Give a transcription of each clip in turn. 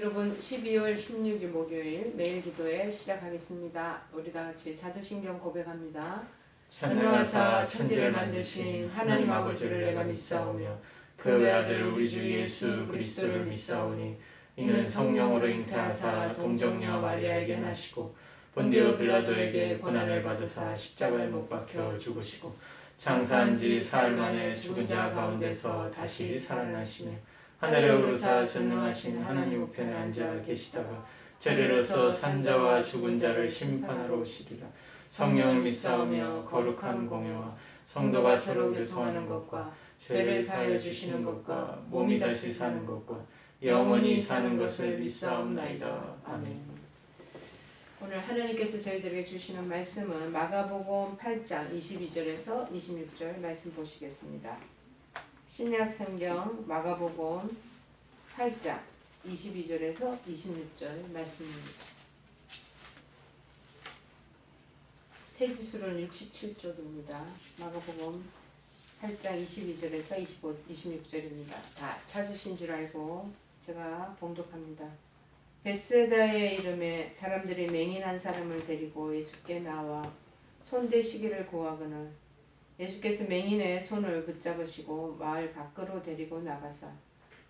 여러분 12월 16일 목요일 매일 기도회 시작하겠습니다. 우리 다 같이 사도신경 고백합니다. 전능하사 천지를 만드신 하나님 아버지를 내가 믿사오며 그 외아들 우리 주 예수 그리스도를 믿사오니 이는 성령으로 잉태하사 동정녀 마리아에게 나시고 본디오 빌라도에게 고난을 받으사 십자가에 못 박혀 죽으시고 장사한 지 사흘 만에 죽은 자 가운데서 다시 살아나시며 하늘에 오르사 전능하신 하나님 우편에 앉아 계시다가 저리로서 산자와 죽은 자를 심판하러 오시리라. 성령을 믿사오며 거룩한 공예와 성도가 서로 교통하는 것과 죄를 사하여 주시는 것과 몸이 다시 사는 것과 영원히 사는 것을 믿사옵나이다. 아멘. 오늘 하나님께서 저희들에게 주시는 말씀은 마가복음 8장 22절에서 26절 말씀 보시겠습니다. 신약 성경 마가복음 8장 22절에서 26절 말씀입니다. 페이지 수는 67쪽입니다. 마가복음 8장 22절에서 25, 26절입니다. 다 찾으신 줄 알고 제가 봉독합니다. 베스다의 이름에 사람들이 맹인한 사람을 데리고 예수께 나와 손대시기를 구하거늘 예수께서 맹인의 손을 붙잡으시고 마을 밖으로 데리고 나가사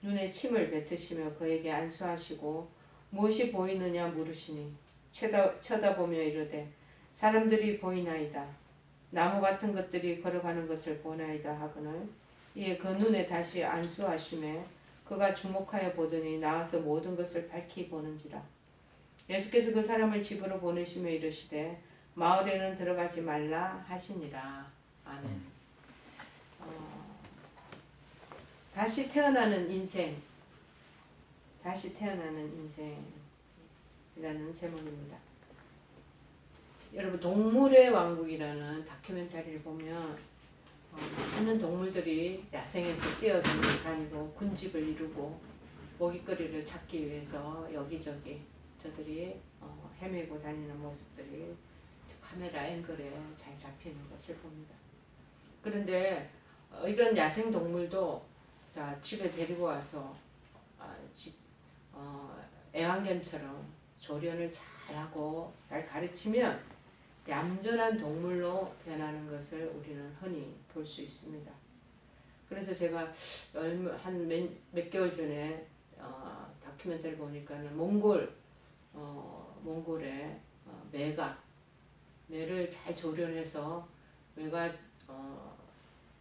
눈에 침을 뱉으시며 그에게 안수하시고 무엇이 보이느냐 물으시니 쳐다, 쳐다보며 이르되 사람들이 보이나이다. 나무 같은 것들이 걸어가는 것을 보나이다 하거늘 이에 그 눈에 다시 안수하심에 그가 주목하여 보더니 나와서 모든 것을 밝히 보는지라. 예수께서 그 사람을 집으로 보내시며 이르시되 마을에는 들어가지 말라 하시니라 아멘. 어, 다시 태어나는 인생, 다시 태어나는 인생이라는 제목입니다. 여러분 동물의 왕국이라는 다큐멘터리를 보면 어, 많은 동물들이 야생에서 뛰어다니고 군집을 이루고 먹이거리를 찾기 위해서 여기저기 저들이 어, 헤매고 다니는 모습들이 카메라 앵글에 잘 잡히는 것을 봅니다. 그런데 어, 이런 야생 동물도 자 집에 데리고 와서 아, 집 어, 애완견처럼 조련을 잘하고 잘 가르치면 얌전한 동물로 변하는 것을 우리는 흔히 볼 수 있습니다. 그래서 제가 한몇 몇 개월 전에 어, 다큐멘터리 보니까는 몽골 어, 몽골의 어, 매가 매를 잘 조련해서 매가 어,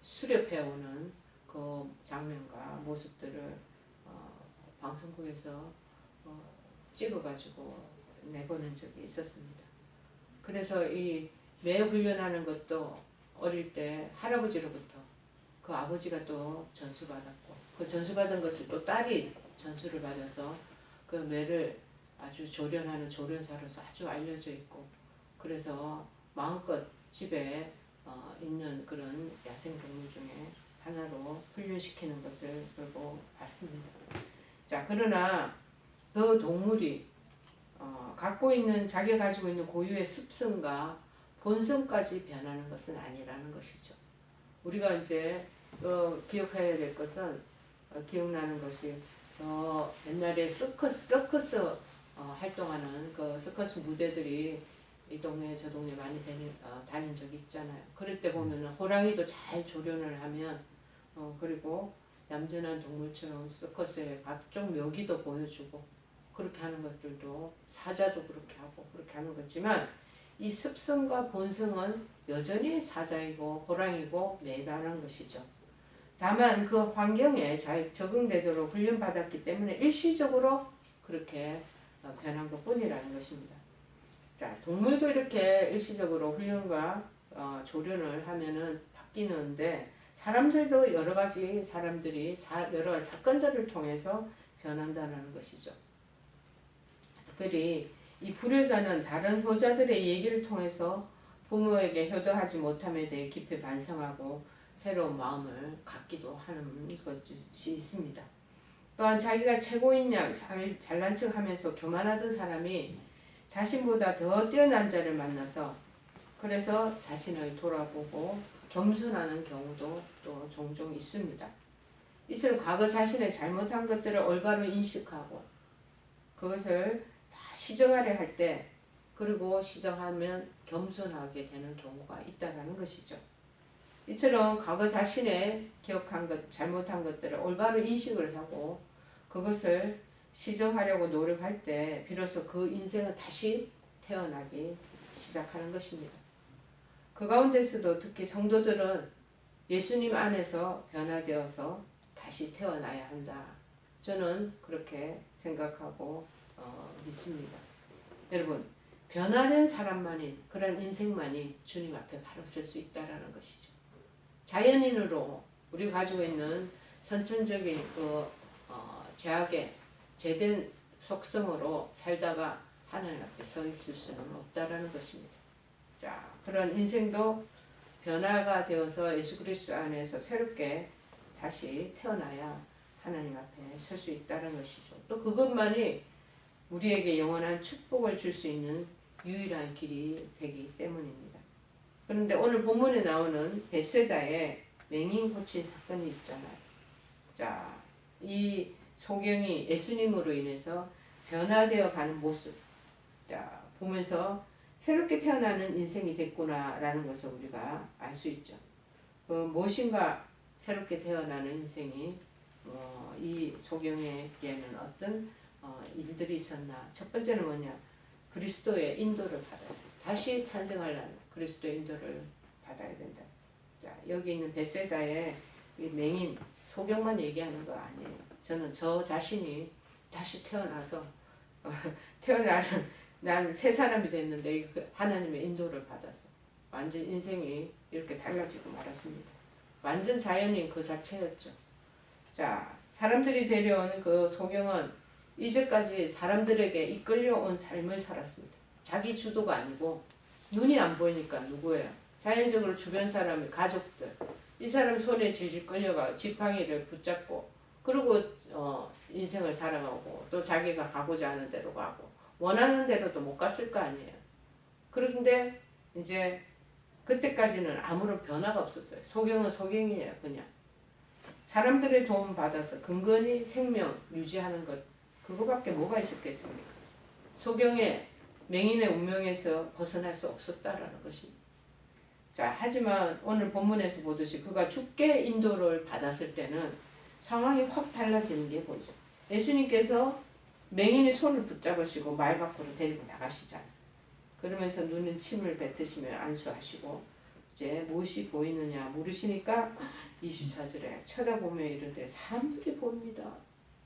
수렵해오는 그 장면과 모습들을 어, 방송국에서 어, 찍어가지고 내보낸 적이 있었습니다. 그래서 이 매 훈련하는 것도 어릴 때 할아버지로부터 그 아버지가 또 전수받았고 그 전수받은 것을 또 딸이 전수를 받아서 그 매를 아주 조련하는 조련사로서 아주 알려져 있고 그래서 마음껏 집에 어, 있는 그런 야생 동물 중에 하나로 훈련시키는 것을 보고 봤습니다. 자, 그러나 그 동물이 어, 갖고 있는 자기가 가지고 있는 고유의 습성과 본성까지 변하는 것은 아니라는 것이죠. 우리가 이제 어, 기억해야 될 것은 어, 기억나는 것이 저 옛날에 서커스 서커스 어, 활동하는 그 서커스 무대들이 이 동네 저 동네 많이 다니, 어, 다닌 적이 있잖아요. 그럴 때 보면은 호랑이도 잘 조련을 하면 어, 그리고 얌전한 동물처럼 서커스에 각종 묘기도 보여주고 그렇게 하는 것들도 사자도 그렇게 하고 그렇게 하는 거지만 이 습성과 본성은 여전히 사자이고 호랑이고 매다는 것이죠. 다만 그 환경에 잘 적응되도록 훈련받았기 때문에 일시적으로 그렇게 어, 변한 것 뿐이라는 것입니다. 자, 동물도 이렇게 일시적으로 훈련과 어, 조련을 하면은 바뀌는데 사람들도 여러 가지 사람들이 사, 여러 가지 사건들을 통해서 변한다는 것이죠. 특별히 이 불효자는 다른 효자들의 얘기를 통해서 부모에게 효도하지 못함에 대해 깊이 반성하고 새로운 마음을 갖기도 하는 것이 있습니다. 또한 자기가 최고인 양 잘, 잘난 척 하면서 교만하던 사람이 자신보다 더 뛰어난 자를 만나서 그래서 자신을 돌아보고 겸손하는 경우도 또 종종 있습니다. 이처럼 과거 자신의 잘못한 것들을 올바로 인식하고 그것을 다 시정하려 할 때 그리고 시정하면 겸손하게 되는 경우가 있다라는 것이죠. 이처럼 과거 자신의 기억한 것, 잘못한 것들을 올바로 인식을 하고 그것을 시정하려고 노력할 때 비로소 그 인생은 다시 태어나기 시작하는 것입니다. 그 가운데서도 특히 성도들은 예수님 안에서 변화되어서 다시 태어나야 한다. 저는 그렇게 생각하고 어, 믿습니다. 여러분 변화된 사람만이 그런 인생만이 주님 앞에 바로 설 수 있다라는 것이죠. 자연인으로 우리가 가지고 있는 선천적인 그 어, 제약의 제된 속성으로 살다가 하나님 앞에 서 있을 수는 없다라는 것입니다. 자, 그런 인생도 변화가 되어서 예수 그리스도 안에서 새롭게 다시 태어나야 하나님 앞에 설 수 있다는 것이죠. 또 그것만이 우리에게 영원한 축복을 줄 수 있는 유일한 길이 되기 때문입니다. 그런데 오늘 본문에 나오는 베세다의 맹인 고친 사건이 있잖아요. 자, 이 소경이 예수님으로 인해서 변화되어 가는 모습. 자, 보면서 새롭게 태어나는 인생이 됐구나라는 것을 우리가 알 수 있죠. 그 무엇인가 새롭게 태어나는 인생이 어, 이 소경에게는 어떤 어, 일들이 있었나? 첫 번째는 뭐냐? 그리스도의 인도를 받아야 돼. 다시 탄생하려는 그리스도의 인도를 받아야 된다. 자, 여기 있는 베세다의 이 맹인 소경만 얘기하는 거 아니에요. 저는 저 자신이 다시 태어나서 어, 태어나는 난 새 사람이 됐는데 그 하나님의 인도를 받아서 완전 인생이 이렇게 달라지고 말았습니다. 완전 자연인 그 자체였죠. 자, 사람들이 데려온 그 소경은 이제까지 사람들에게 이끌려온 삶을 살았습니다. 자기 주도가 아니고 눈이 안 보이니까 누구예요? 자연적으로 주변 사람의 가족들 이 사람 손에 질질 끌려가 지팡이를 붙잡고 그리고 어, 인생을 살아가고 또 자기가 가고자 하는 대로 가고 원하는 대로도 못 갔을 거 아니에요. 그런데 이제 그때까지는 아무런 변화가 없었어요. 소경은 소경이에요, 그냥. 사람들의 도움 받아서 근근히 생명 유지하는 것 그거밖에 뭐가 있었겠습니까? 소경의 맹인의 운명에서 벗어날 수 없었다라는 것입니다. 자, 하지만 오늘 본문에서 보듯이 그가 죽게 인도를 받았을 때는 상황이 확 달라지는 게 보이죠. 예수님께서 맹인의 손을 붙잡으시고 말 밖으로 데리고 나가시잖아요. 그러면서 눈은 침을 뱉으시며 안수하시고 이제 무엇이 보이느냐 물으시니까 24절에 쳐다보며 이르되 사람들이 보입니다.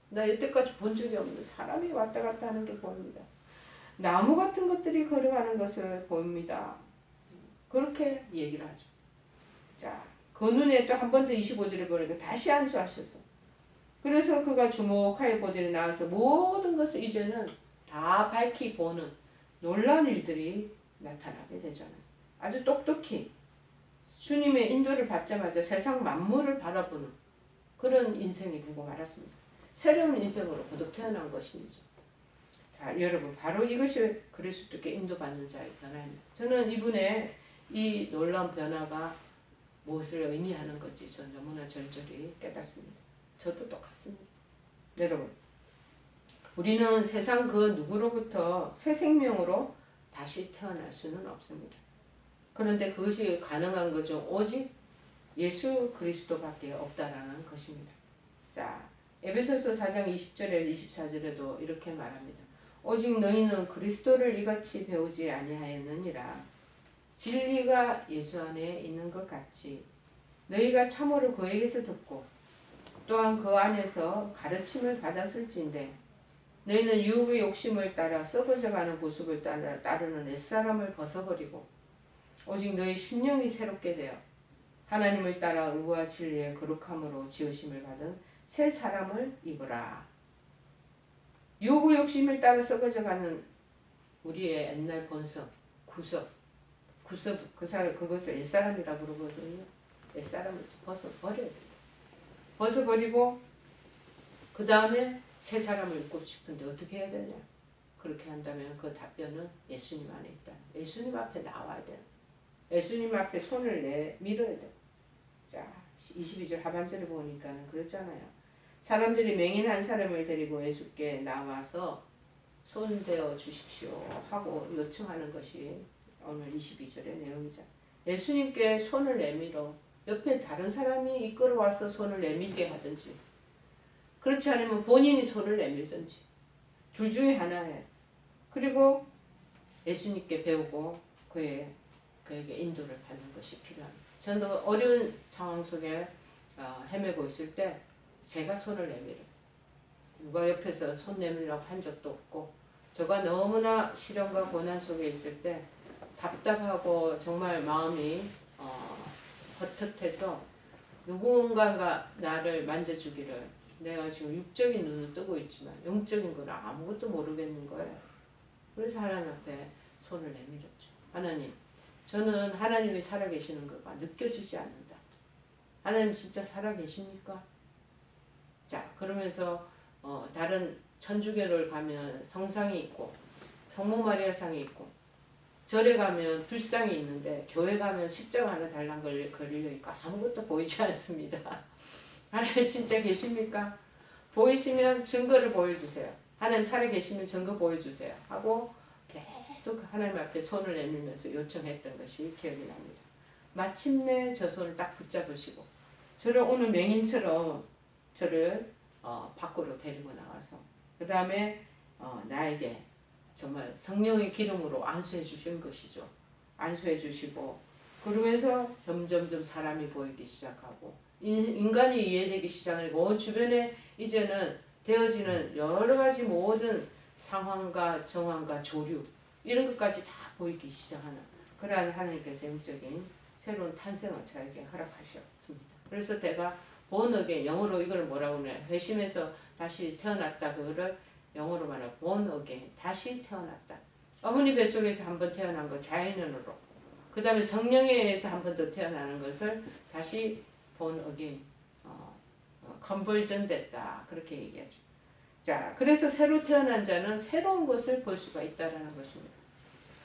나 여태까지 본 적이 없는 사람이 왔다 갔다 하는 게 보입니다. 나무 같은 것들이 걸어가는 것을 보입니다. 그렇게 얘기를 하죠. 자, 그 눈에 또 한 번 더 25절에 보니까 다시 안수하셔서 그래서 그가 주목하여 보더니 나와서 모든 것을 이제는 다 밝히 보는 놀라운 일들이 나타나게 되잖아요. 아주 똑똑히 주님의 인도를 받자마자 세상 만물을 바라보는 그런 인생이 되고 말았습니다. 새로운 인생으로 거듭 태어난 것이죠. 자, 여러분 바로 이것이 그리스도께 인도받는 자의 변화입니다. 저는 이분의 이 놀라운 변화가 무엇을 의미하는 건지 저는 너무나 절절히 깨닫습니다. 저도 똑같습니다. 여러분, 우리는 세상 그 누구로부터 새 생명으로 다시 태어날 수는 없습니다. 그런데 그것이 가능한 것은 오직 예수 그리스도밖에 없다라는 것입니다. 자, 에베소서 4장 20절에 24절에도 이렇게 말합니다. 오직 너희는 그리스도를 이같이 배우지 아니하였느니라. 진리가 예수 안에 있는 것 같이 너희가 참으로 그에게서 듣고 또한 그 안에서 가르침을 받았을진데 너희는 유혹의 욕심을 따라 썩어져가는 구습을 따라 따르는 옛사람을 벗어버리고 오직 너희 심령이 새롭게 되어 하나님을 따라 의와 진리의 거룩함으로 지으심을 받은 새 사람을 입으라. 유혹의 욕심을 따라 썩어져가는 우리의 옛날 본성, 구석, 구석 그 사람 그것을 옛사람이라고 그러거든요. 옛사람을 벗어 버려야 돼. 벗어 버리고 그 다음에 새 사람을 입고 싶은데 어떻게 해야 되냐? 그렇게 한다면 그 답변은 예수님 안에 있다. 예수님 앞에 나와야 돼. 예수님 앞에 손을 내 밀어야 돼. 자, 22절 하반절을 보니까는 그랬잖아요. 사람들이 맹인 한 사람을 데리고 예수께 나와서 손대어 주십시오 하고 요청하는 것이 오늘 22절의 내용이죠. 예수님께 손을 내밀어 옆에 다른 사람이 이끌어 와서 손을 내밀게 하든지 그렇지 않으면 본인이 손을 내밀든지 둘 중에 하나예요. 그리고 예수님께 배우고 그의 그에게 인도를 받는 것이 필요합니다. 저도 어려운 상황 속에 어, 헤매고 있을 때 제가 손을 내밀었어요. 누가 옆에서 손 내밀라고 한 적도 없고 제가 너무나 시련과 고난 속에 있을 때 답답하고 정말 마음이 어, 헛헛해서 누군가가 나를 만져주기를 내가 지금 육적인 눈을 뜨고 있지만 영적인 건 아무것도 모르겠는 거예요. 그래서 하나님 앞에 손을 내밀었죠. 하나님, 저는 하나님이 살아계시는 거가 느껴지지 않는다. 하나님 진짜 살아계십니까? 자, 그러면서 어, 다른 천주교를 가면 성상이 있고 성모 마리아 상이 있고 절에 가면 불상이 있는데 교회 가면 십자가 하나 달랑 있고 아무것도 보이지 않습니다. 하나님 진짜 계십니까? 보이시면 증거를 보여주세요. 하나님 살아 계시면 증거 보여주세요. 하고 계속 하나님 앞에 손을 내밀면서 요청했던 것이 기억이 납니다. 마침내 저 손을 딱 붙잡으시고 저를 오늘 맹인처럼 저를 어, 밖으로 데리고 나와서 그 다음에 어, 나에게 정말 성령의 기름으로 안수해 주신 것이죠. 안수해 주시고 그러면서 점점점 사람이 보이기 시작하고 인- 인간이 이해되기 시작하고 주변에 이제는 되어지는 여러 가지 모든 상황과 정황과 조류 이런 것까지 다 보이기 시작하는 그러한 하나님께서 영적인 새로운 탄생을 저에게 허락하셨습니다. 그래서 제가 본어게 영어로 이걸 뭐라고 그래 회심해서 다시 태어났다 그거를 영어로 말하면 born again 다시 태어났다. 어머니 뱃속에서 한 번 태어난 거 자연인으로 그 다음에 성령에 의해서 한 번 더 태어나는 것을 다시 born again 어, 어, conversion 됐다 그렇게 얘기하죠. 자 그래서 새로 태어난 자는 새로운 것을 볼 수가 있다라는 것입니다.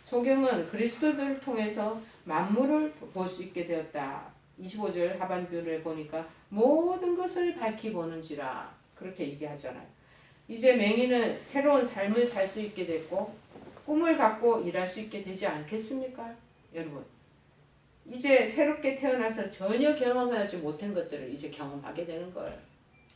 소경은 그리스도를 통해서 만물을 볼 수 있게 되었다. 25절 하반부를 보니까 모든 것을 밝히 보는지라 그렇게 얘기하잖아요. 이제 맹인은 새로운 삶을 살 수 있게 됐고 꿈을 갖고 일할 수 있게 되지 않겠습니까? 여러분. 이제 새롭게 태어나서 전혀 경험하지 못한 것들을 이제 경험하게 되는 거예요.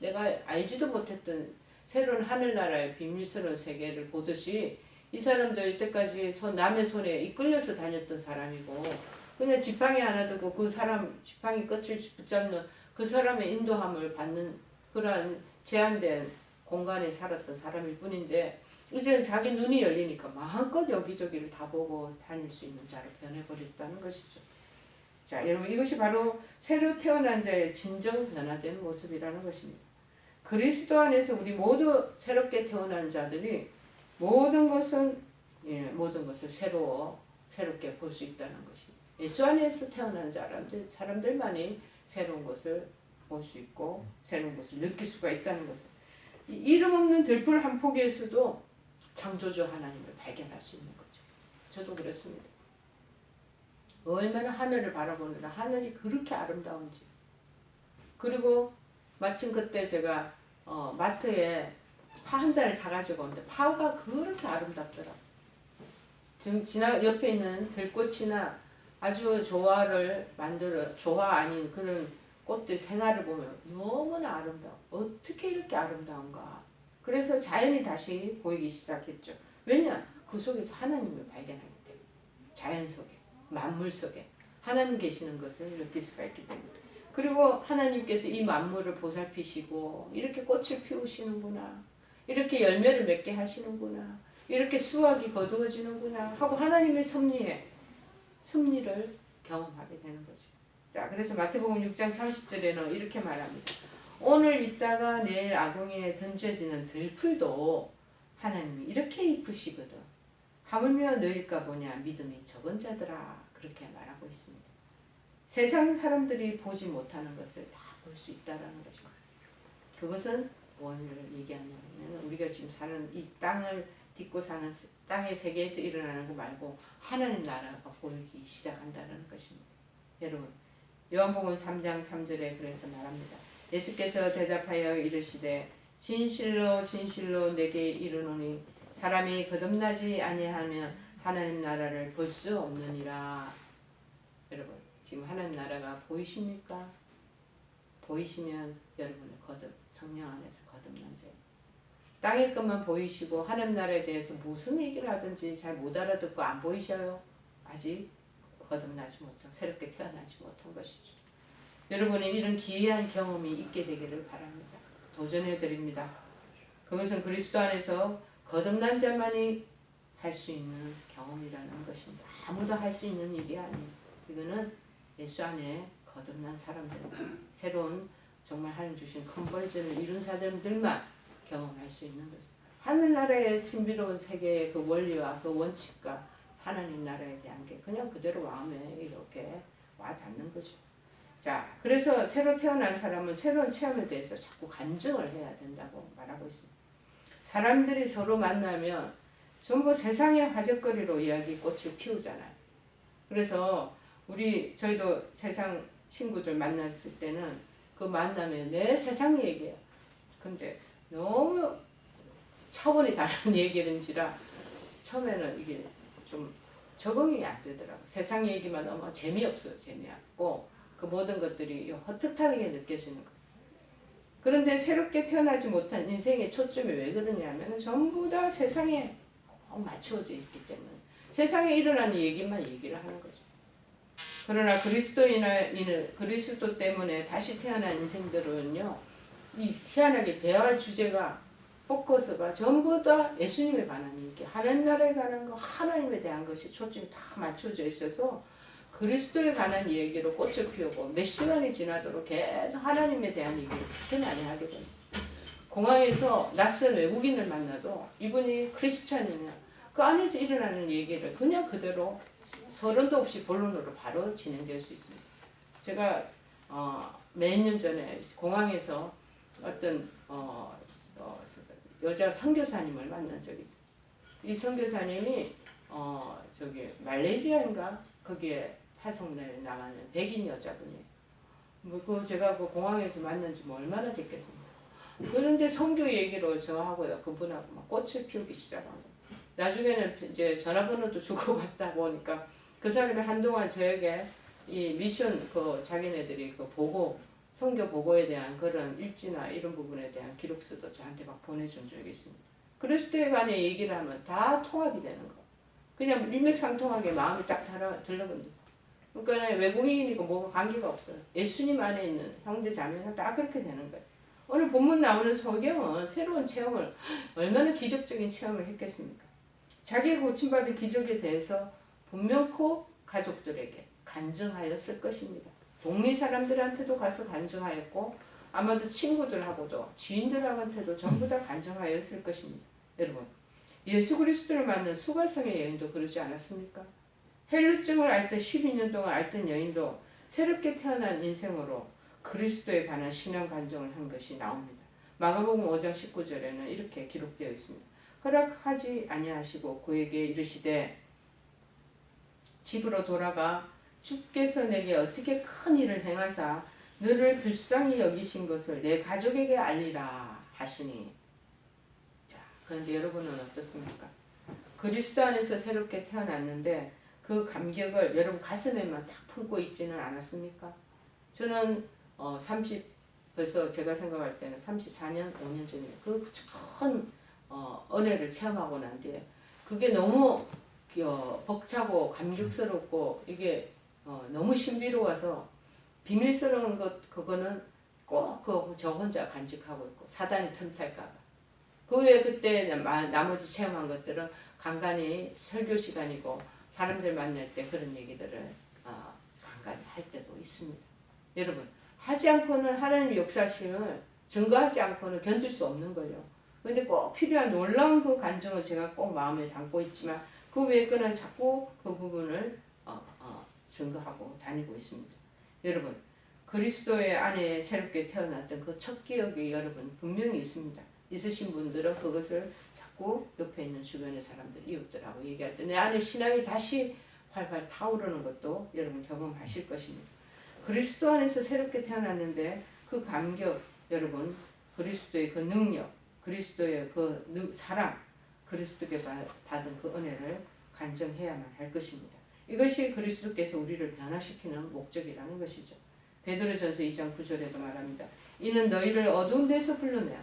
내가 알지도 못했던 새로운 하늘나라의 비밀스러운 세계를 보듯이 이 사람도 이때까지 손, 남의 손에 이끌려서 다녔던 사람이고 그냥 지팡이 하나 두고 그 사람 지팡이 끝을 붙잡는 그 사람의 인도함을 받는 그러한 제한된 공간에 살았던 사람일 뿐인데 이제는 자기 눈이 열리니까 마음껏 여기저기를 다 보고 다닐 수 있는 자로 변해버렸다는 것이죠. 자, 여러분 이것이 바로 새로 태어난 자의 진정 변화된 모습이라는 것입니다. 그리스도 안에서 우리 모두 새롭게 태어난 자들이 모든 것은 예, 모든 것을 새로 새롭게 볼 수 있다는 것이 예수 안에서 태어난 자람들 사람들만이 새로운 것을 볼 수 있고 새로운 것을 느낄 수가 있다는 것을 이 이름 없는 들풀 한 폭에서도 창조주 하나님을 발견할 수 있는 거죠. 저도 그랬습니다. 얼마나 하늘을 바라보느라 하늘이 그렇게 아름다운지 그리고 마침 그때 제가 어, 마트에 파한 달을 사가지고 오는데 파가 그렇게 아름답더라. 지금 지나 옆에 있는 들꽃이나 아주 조화를 만들어 조화 아닌 그런 꽃들 생활을 보면 너무나 아름다워. 어떻게 이렇게 아름다운가. 그래서 자연이 다시 보이기 시작했죠. 왜냐? 그 속에서 하나님을 발견하기 때문에. 자연 속에, 만물 속에 하나님 계시는 것을 느낄 수가 있기 때문에. 그리고 하나님께서 이 만물을 보살피시고 이렇게 꽃을 피우시는구나. 이렇게 열매를 맺게 하시는구나. 이렇게 수확이 거두어지는구나 하고 하나님의 섭리에 섭리를 경험하게 되는 거죠. 자, 그래서 마태복음 6장 30절에는 이렇게 말합니다. 오늘 있다가 내일 아궁이에 던져지는 들풀도 하나님이 이렇게 이쁘시거든. 하물며 너일까 보냐 믿음이 적은 자들아 그렇게 말하고 있습니다. 세상 사람들이 보지 못하는 것을 다 볼 수 있다라는 것입니다. 그것은 뭘 얘기하냐면 우리가 지금 사는 이 땅을 딛고 사는 세- 땅의 세계에서 일어나는 거 말고 하나님 나라가 보이기 시작한다는 것입니다. 여러분 요한복음 3장 3절에 그래서 말합니다. 예수께서 대답하여 이르시되 진실로 진실로 내게 이르노니 사람이 거듭나지 아니하면 하나님 나라를 볼 수 없느니라. 여러분 지금 하나님 나라가 보이십니까? 보이시면 여러분의 거듭 성령 안에서 거듭난 자. 땅의 것만 보이시고 하나님 나라에 대해서 무슨 얘기를 하든지 잘 못 알아듣고 안 보이셔요. 아직 거듭나지 못한 새롭게 태어나지 못한 것이죠. 여러분이 이런 기이한 경험이 있게 되기를 바랍니다. 도전해 드립니다. 그것은 그리스도 안에서 거듭난 자만이 할 수 있는 경험이라는 것입니다. 아무도 할 수 있는 일이 아니에요. 이거는 예수 안에 거듭난 사람들, 새로운 정말 하나님 주신 컨버전을 이룬 사람들만 경험할 수 있는 거죠. 하늘나라의 신비로운 세계의 그 원리와 그 원칙과 하나님 나라에 대한 게 그냥 그대로 마음에 이렇게 와 닿는 거죠. 자, 그래서 새로 태어난 사람은 새로운 체험에 대해서 자꾸 간증을 해야 된다고 말하고 있습니다. 사람들이 서로 만나면 전부 세상의 화제거리로 이야기 꽃을 피우잖아요. 그래서 우리 저희도 세상 친구들 만났을 때는 그 만나면 내 세상 얘기예요. 근데 너무 차원이 다른 얘기인지라 처음에는 이게 좀 적응이 안 되더라고. 세상 얘기만 너무 재미없어요. 재미없고 그 모든 것들이 헛헛하게 느껴지는 거. 그런데 새롭게 태어나지 못한 인생의 초점이 왜 그러냐면 전부 다 세상에 맞추어져 있기 때문에 세상에 일어나는 얘기만 얘기를 하는 거죠. 그러나 그리스도인을 그리스도 때문에 다시 태어난 인생들은요, 이 희한하게 대화할 주제가 포커스가 전부 다 예수님에 관한 얘기, 하나님 나라에 관한 거, 하나님에 대한 것이 초점이 다 맞춰져 있어서 그리스도에 관한 얘기로 꽃을 피우고 몇 시간이 지나도록 계속 하나님에 대한 얘기를 많이 하게 됩니다. 공항에서 낯선 외국인을 만나도 이분이 크리스찬이면 그 안에서 일어나는 얘기를 그냥 그대로 서른도 없이 본론으로 바로 진행될 수 있습니다. 제가 어, 몇 년 전에 공항에서 어떤 어, 어, 여자 선교사님을 만난 적이 있어요. 이 선교사님이 어, 저기 말레이시아인가 거기에 파송내 나가는 백인 여자분이에요. 뭐그 제가 그 공항에서 만난 지 뭐 얼마나 됐겠습니까? 그런데 선교 얘기로 저하고요 그분하고 막 꽃을 피우기 거예요. 나중에는 이제 전화번호도 주고받다 보니까 그 사람이 한동안 저에게 이 미션 그 자기네들이 그 보고 선교 보고에 대한 그런 일지나 이런 부분에 대한 기록서도 저한테 막 보내준 적이 있습니다. 그리스도에 관해 얘기를 하면 다 통합이 되는 거. 그냥 일맥상통하게 마음이 딱 들러붙는 그러니까 외국인이고 뭐가 관계가 없어요. 예수님 안에 있는 형제 자매는 다 그렇게 되는 거예요. 오늘 본문 나오는 소경은 새로운 체험을 얼마나 기적적인 체험을 했겠습니까? 자기의 고침받은 기적에 대해서 분명코 가족들에게 간증하였을 것입니다. 동리 사람들한테도 가서 간증하였고 아마도 친구들하고도 지인들한테도 전부 다 간증하였을 것입니다. 여러분 예수 그리스도를 만난 수가성의 여인도 그러지 않았습니까? 헬루증을 앓던 12년 동안 앓던 여인도 새롭게 태어난 인생으로 그리스도에 관한 신앙 간증을 한 것이 나옵니다. 마가복음 5장 19절에는 이렇게 기록되어 있습니다. 허락하지 아니하시고 그에게 이르시되 집으로 돌아가 주께서 내게 어떻게 큰 일을 행하사 너를 불쌍히 여기신 것을 내 가족에게 알리라 하시니 자 그런데 여러분은 어떻습니까? 그리스도 안에서 새롭게 태어났는데 그 감격을 여러분 가슴에만 딱 품고 있지는 않았습니까? 저는 어, 30 벌써 제가 생각할 때는 34년 5년 전에 그큰 어, 은혜를 체험하고 난 뒤에 그게 너무 어, 벅차고 감격스럽고 이게 어, 너무 신비로워서 비밀스러운 것 그거는 꼭 저 혼자 간직하고 있고 사단이 틈탈까봐 그 외에 그때 나, 나머지 체험한 것들은 간간히 설교 시간이고 사람들 만날 때 그런 얘기들을 어, 간간히 할 때도 있습니다. 여러분 하지 않고는 하나님의 역사심을 증거하지 않고는 견딜 수 없는 거예요. 근데 꼭 필요한 놀라운 그 감정을 제가 꼭 마음에 담고 있지만 그 외의 거는 자꾸 그 부분을 증거하고 다니고 있습니다. 여러분 그리스도의 안에 새롭게 태어났던 그 첫 기억이 여러분 분명히 있습니다. 있으신 분들은 그것을 자꾸 옆에 있는 주변의 사람들, 이웃들하고 얘기할 때 내 안에 신앙이 다시 활활 타오르는 것도 여러분 경험하실 것입니다. 그리스도 안에서 새롭게 태어났는데 그 감격 여러분 그리스도의 그 능력 그리스도의 그 사랑 그리스도께 받- 받은 그 은혜를 간증해야만 할 것입니다. 이것이 그리스도께서 우리를 변화시키는 목적이라는 것이죠. 베드로전서 2장 9절에도 말합니다. 이는 너희를 어두운 데서 불러내어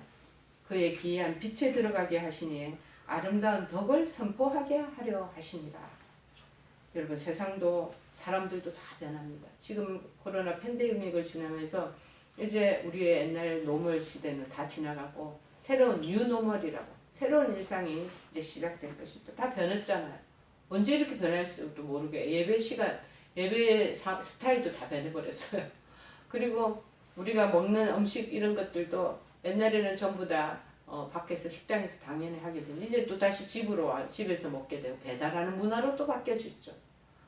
그의 기이한 빛에 들어가게 하시니 아름다운 덕을 선포하게 하려 하십니다. 여러분 세상도 사람들도 다 변합니다. 지금 코로나 팬데믹을 지나면서 이제 우리의 옛날 노멀 시대는 다 지나가고 새로운 뉴노멀이라고 새로운 일상이 이제 시작될 것입니다. 다 변했잖아요. 언제 이렇게 변할지도 모르게 예배 시간, 예배 사- 스타일도 다 변해버렸어요. 그리고 우리가 먹는 음식 이런 것들도 옛날에는 전부 다 어, 밖에서 식당에서 당연히 하게 되는데 이제 또 다시 집으로 와 집에서 먹게 되고 배달하는 문화로 또 바뀌어졌죠.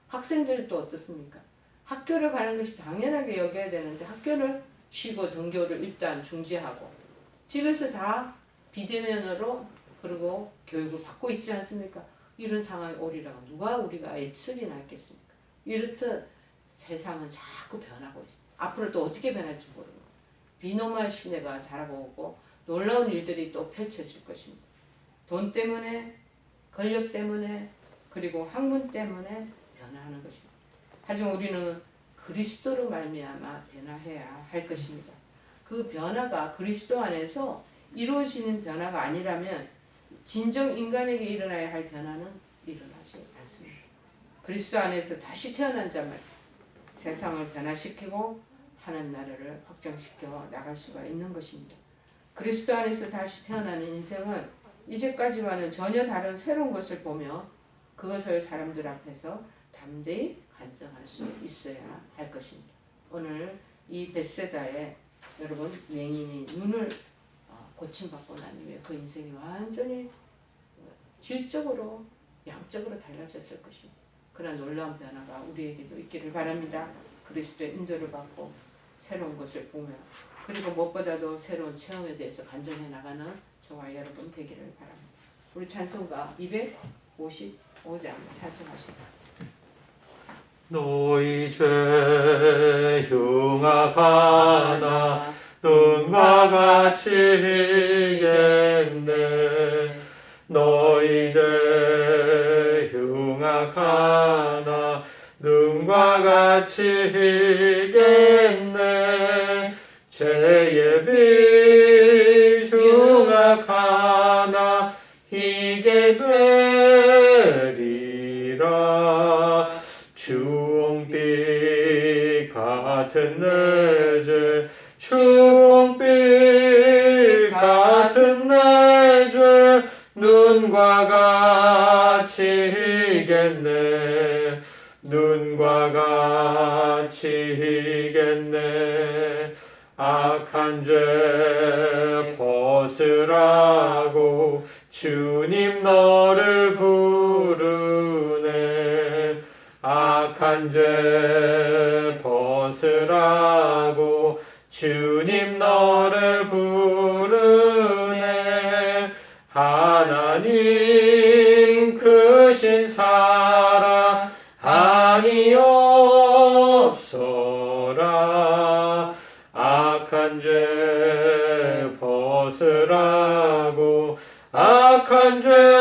학생들도 어떻습니까? 학교를 가는 것이 당연하게 여겨야 되는데 학교를 쉬고 등교를 일단 중지하고 집에서 다 비대면으로 그리고 교육을 받고 있지 않습니까? 이런 상황이 오리라고 누가 우리가 예측이나 했겠습니까? 이렇듯 세상은 자꾸 변하고 있습니다. 앞으로 또 어떻게 변할지 모르고 비노말 시대가 다가오고 놀라운 일들이 또 펼쳐질 것입니다. 돈 때문에 권력 때문에 그리고 학문 때문에 변화하는 것입니다. 하지만 우리는 그리스도로 말미암아 변화해야 할 것입니다. 그 변화가 그리스도 안에서 이루어지는 변화가 아니라면 진정 인간에게 일어나야 할 변화는 일어나지 않습니다. 그리스도 안에서 다시 태어난 자만 세상을 변화시키고 하는 나라를 확장시켜 나갈 수가 있는 것입니다. 그리스도 안에서 다시 태어나는 인생은 이제까지와는 전혀 다른 새로운 것을 보며 그것을 사람들 앞에서 담대히 간증할 수 있어야 할 것입니다. 오늘 이 베세다에 여러분 맹인이 눈을 어, 고침받고 난 이후에 그 인생이 완전히 어, 질적으로 양적으로 달라졌을 것입니다. 그런 놀라운 변화가 우리에게도 있기를 바랍니다. 그리스도의 인도를 받고 새로운 것을 보며 그리고 무엇보다도 새로운 체험에 대해서 간증해 나가는 저와 여러분 되기를 바랍니다. 우리 찬송가 255장 찬송하십니다. 너희 죄 흉악하나 눈과 같이 이겠네. 너희 죄 흉악하나? 눈과 같이 이겠네. 죄의 빛 흉악하나? 희게 되리라. 주홍빛 같은 내죄 주홍빛 같은 내죄 눈과 같이 이겠네. 눈과 같이 이겠네. 악한 죄 벗으라고 주님 너를 부르네. 악한 죄 벗으라고 주님 너를 부르네. 하나님 크신 사랑 아니 없어라. 악한 죄 벗으라고 악한 죄